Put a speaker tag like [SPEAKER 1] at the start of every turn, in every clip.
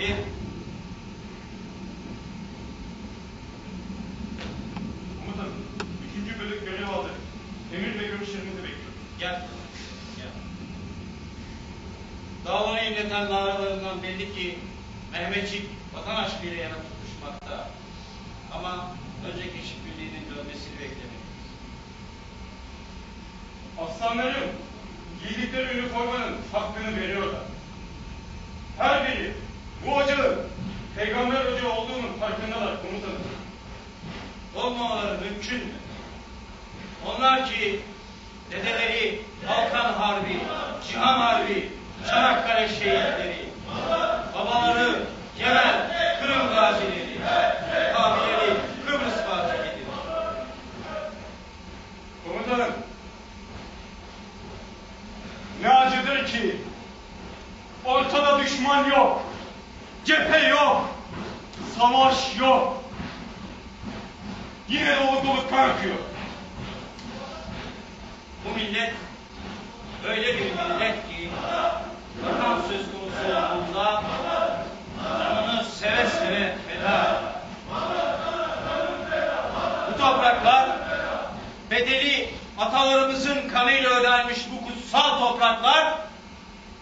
[SPEAKER 1] Gir.
[SPEAKER 2] Komutanım, üçüncü bölük görev aldı. Emir ve görüşlerinizi bekliyorum.
[SPEAKER 1] Gel. Gel. Dağları inleten naralarından belli ki Mehmetçik vatan aşkıyla yana tutuşmakta. Ama önce keşif birliğinin dönmesini beklemeliyiz.
[SPEAKER 2] Aslanlarım, giydikleri üniformanın hakkını veriyorlar. Her biri bu ocağın peygamber ocağı olduğunun farkındalar komutanım.
[SPEAKER 1] Olmamaları mümkün mü? Onlar ki dedeleri Balkan Harbi, Cihan Harbi, Çanakkale şehitleri, babaları Yemen, Kırım gazileri, abileri Kıbrıs fatihidir.
[SPEAKER 2] Komutanım, ne acıdır ki ortada düşman yok, cephe yok, savaş yok. Yine de ortalık kan akıyor.
[SPEAKER 1] Bu millet öyle bir millet ki vatan söz konusu olduğunda canını seve seve feda. Bu topraklar bedeli atalarımızın kanıyla ödenmiş bu kutsal topraklar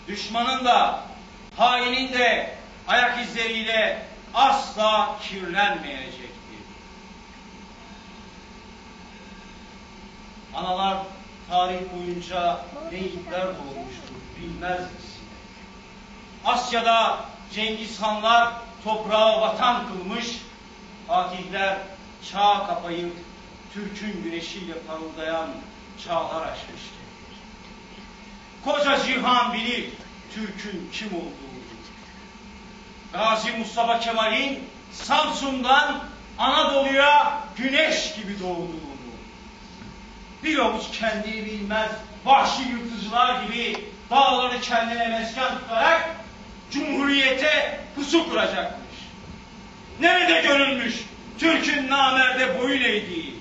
[SPEAKER 1] düşmanın da hainin de ayak izleriyle asla kirlenmeyecektir. Analar tarih boyunca ne yiğitler doğmuştur bilmez misin? Asya'da Cengiz Hanlar toprağı vatan kılmış, Fatihler çağ kapayıp Türk'ün güneşiyle parıldayan çağlar açmıştır. Koca cihan bilir Türk'ün kim olduğunu. Gazi Mustafa Kemal'in Samsun'dan Anadolu'ya güneş gibi doğduğunu bir avuç kendini bilmez vahşi yırtıcılar gibi dağları kendine mesken tutarak Cumhuriyete pusu kuracakmış. Nerede görülmüş Türk'ün namerde boyun eğdiği?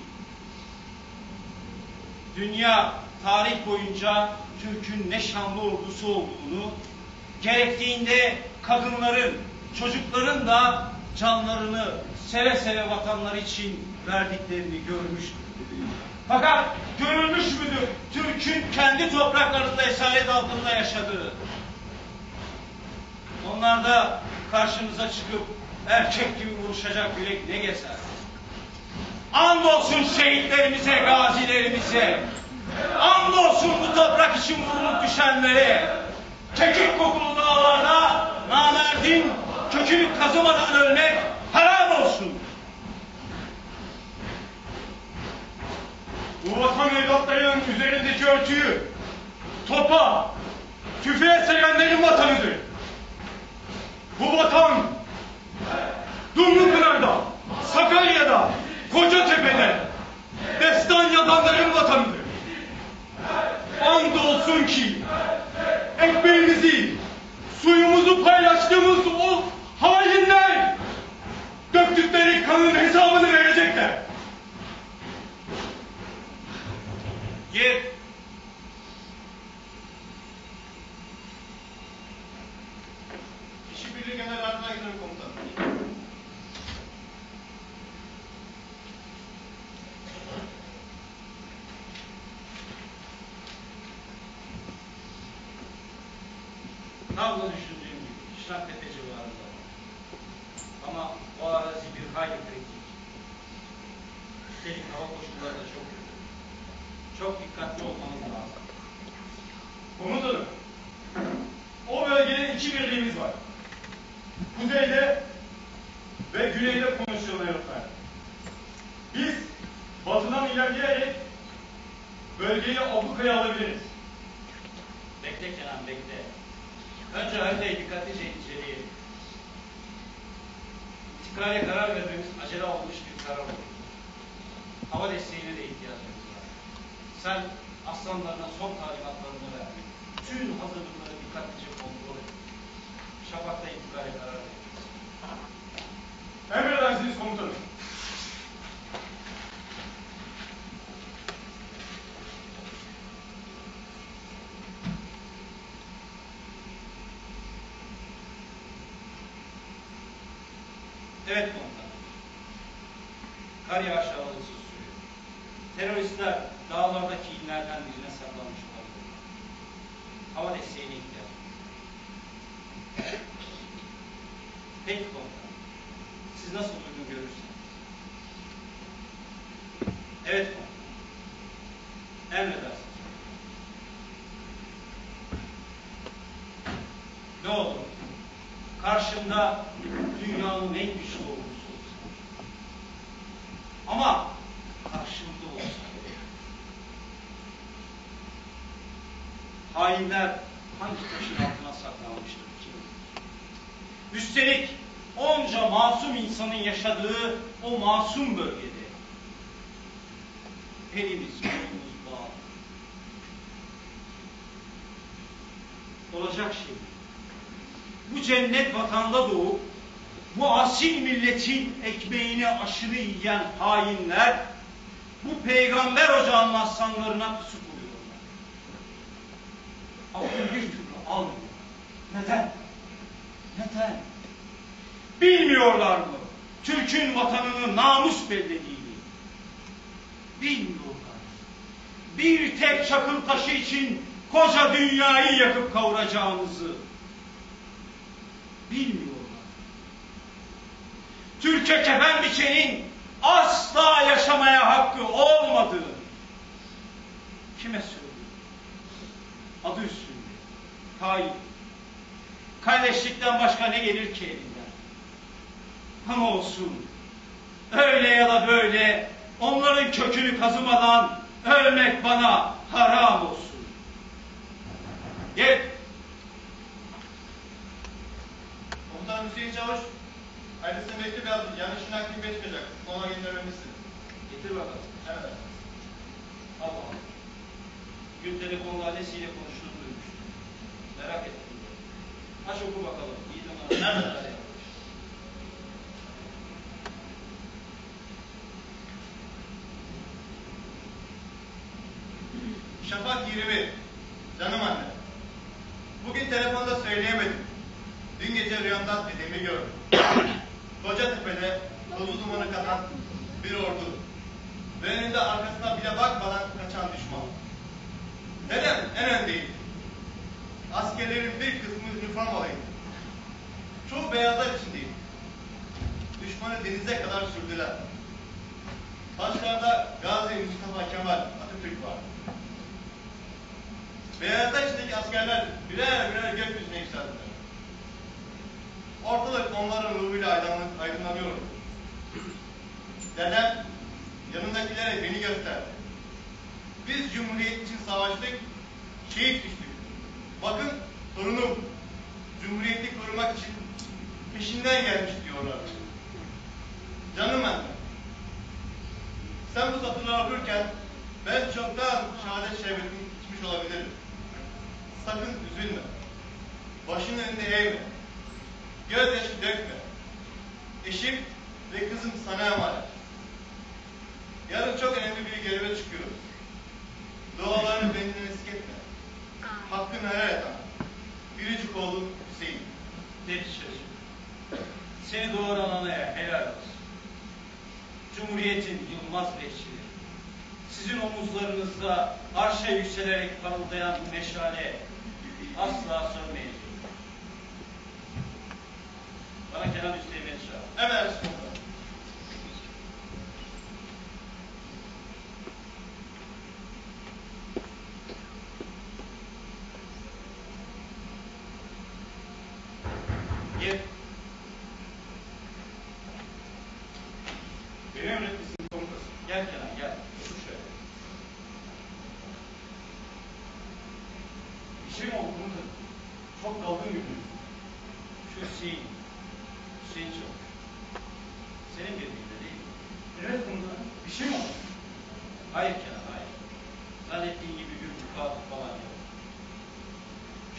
[SPEAKER 1] Dünya tarih boyunca Türk'ün ne şanlı ordusu olduğunu, gerektiğinde kadınların, çocukların da canlarını seve seve vatanları için verdiklerini görmüştür. Fakat görülmüş müdür Türk'ün kendi topraklarında esaret altında yaşadığı? Onlar da karşımıza çıkıp erkek gibi vuruşacak yürek ne gezer? Andolsun şehitlerimize, gazilerimize. Andolsun bu toprak için vurulup düşenlere. Kekik kokulu dağlarda namerdin kökünü kazımadan ölmek haram olsun.
[SPEAKER 2] Bu vatan evlatlarının üzerindeki örtüyü topa, tüfeğe serenlerin vatanıdır. Bu vatan Dumlupınar'da, Sakarya'da, Kocatepe'de destan yapanların vatanıdır. Andolsun ki ekmeğimizi, suyumuzu paylaştığımız o hainler döktükleri kanın hesabını verecekler.
[SPEAKER 1] Gir.
[SPEAKER 3] İşi Birliği Genel Ardına gidiyorum komutanım.
[SPEAKER 1] Tam da düşündüğüm gibi Şıraktepe civarında. Ama o arazi bir hayli kritik. Üstelik hava koşulları da çok kötü. Çok dikkatli olmamız lazım.
[SPEAKER 2] Komutanım, o bölgede iki birliğimiz var. Kuzeyde ve güneyde konuşuyorlar. Biz batıdan ilerleyerek bölgeyi ablukaya alabiliriz.
[SPEAKER 1] Bekle Kenan bekle. Önce haritayı dikkatlice inceleyelim. İstikale karar vermemiz acele olmuş bir karar oldu. Hava desteğine de ihtiyacımız var. Sen aslanlarına son talimatlarını ver. Bütün hazırlıkları dikkatlice kontrol et. Şafak'ta intikale karar vereceğiz.
[SPEAKER 2] Emredersiniz komutanım.
[SPEAKER 1] Evet komutanım. Kar yağışı aralıksız sürüyor. Teröristler dağlardaki inlerden birine saklanmış olabilir. Hava desteğine ihtiyacımız var. Peki komutanım. Siz nasıl uygun görürseniz. Evet komutanım. Emredersiniz. Ne olur? Karşımda dünyanın en güçlü ordusu olsa. Ama karşımda olsa. Hainler hangi taşın altına saklanmıştır bilir? Üstelik onca masum insanın yaşadığı o masum bölgede. Elimiz kolumuz bağlı. Olacak şey. Bu cennet vatanda doğup bu asil milletin ekmeğini aşırı yiyen hainler bu peygamber ocağının aslanlarına pusu kuruyorlar. Aklım bir türlü almıyor. Neden? Neden? Bilmiyorlar mı? Türk'ün vatanını namus bellediğini. Bilmiyorlar. Bir tek çakıl taşı için koca dünyayı yakıp kavuracağınızı. Bilmiyorlar. Türkiye kefen biçenin asla yaşamaya hakkı olmadığını. Kime söylüyor? Adı üstünde. Tayyip. Kardeşlikten başka ne gelir ki elinden? Ama olsun. Öyle ya da böyle onların kökünü kazımadan ölmek bana haram olsun. Gel.
[SPEAKER 3] Komutanım Hüseyin Çavuş, ailesine mektup yazdı. Yanlışın hakkı geçmeyecek. Ona göndermemişsin.
[SPEAKER 1] Getir bakalım.
[SPEAKER 3] Evet.
[SPEAKER 1] Al bakalım. Gün telefonla annesiyle konuştuğunu duymuştum. Merak ettim. Aç oku bakalım. İyi de bana neler yapmış.
[SPEAKER 3] Şafak 20. Canım anne. Bugün telefonda söyleyemedim. Dün gece rüyamda dedemi gördüm. Kocatepe'de tozu dumanı katan bir ordu. Ve önünde arkasına bile bakmadan kaçan düşman. En öndeydi. Askerlerin bir kısmı üniformalıydı. Çoğu beyazlar içindeydi. Düşmanı denize kadar sürdüler. Başlarda Gazi Mustafa Kemal Atatürk vardı. Beyazlar içindeki askerler birer birer gökyüzüne yükseldiler. Ortalık onların ruhuyla aydınlan- aydınlanıyordu. Dedem yanındakilere beni gösterdi. Biz Cumhuriyet için savaştık, şehit düştük. Bakın torunum Cumhuriyeti korumak için peşinden gelmiş diyorlar. Canım annem. Sen bu satırları okurken ben çoktan şehadet şerbetini içmiş olabilirim. Sakın üzülme. Başının önünde eğme. Gözyaşı dökme. Eşim ve kızım sana emanet. Yarın çok önemli bir göreve çıkıyoruz. Dualarını benden
[SPEAKER 1] Sizin omuzlarınızda arşa yükselerek parıldayan meşale asla sönmeyecek. Bana Kenan çağır.
[SPEAKER 3] Emredersin komutanım.
[SPEAKER 1] Gel.
[SPEAKER 2] Beni emretmişsin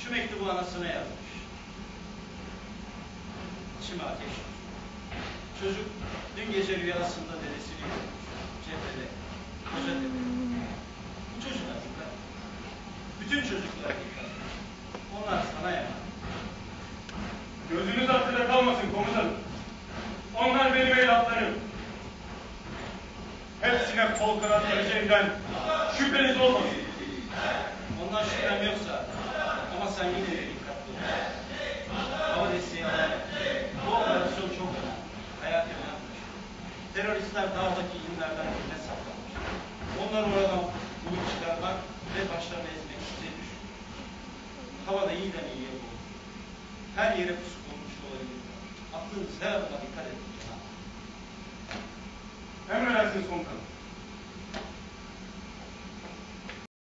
[SPEAKER 1] şu mektubu anasına yazmış. İçime ateş. Çocuk dün gece rüyasında dedesini görmüş. Cephede, Kuzetepe. Bu çocuklar dikkat. Bütün çocuklar dikkat. Onlar sana yaman.
[SPEAKER 2] Gözünüz arkada kalmasın komutanım. Onlar benim evlatlarım. Hepsine kol kanat vereceğimden şüpheniz olmasın.
[SPEAKER 1] Ondan şüphem yoksa sen yine dikkatli ol. Hava desteği alan bu operasyon çok önemli. Hayat önemli. Teröristler dağdaki inlerden birine saklanmış. Onları oradan bulup çıkarmak ve başlarını ezmek size düşün. Havada iyiden iyiye bu. Her yere pusu konmuş olabilir. Aklınız her adına dikkat edin.
[SPEAKER 2] Emredersiniz komutanım.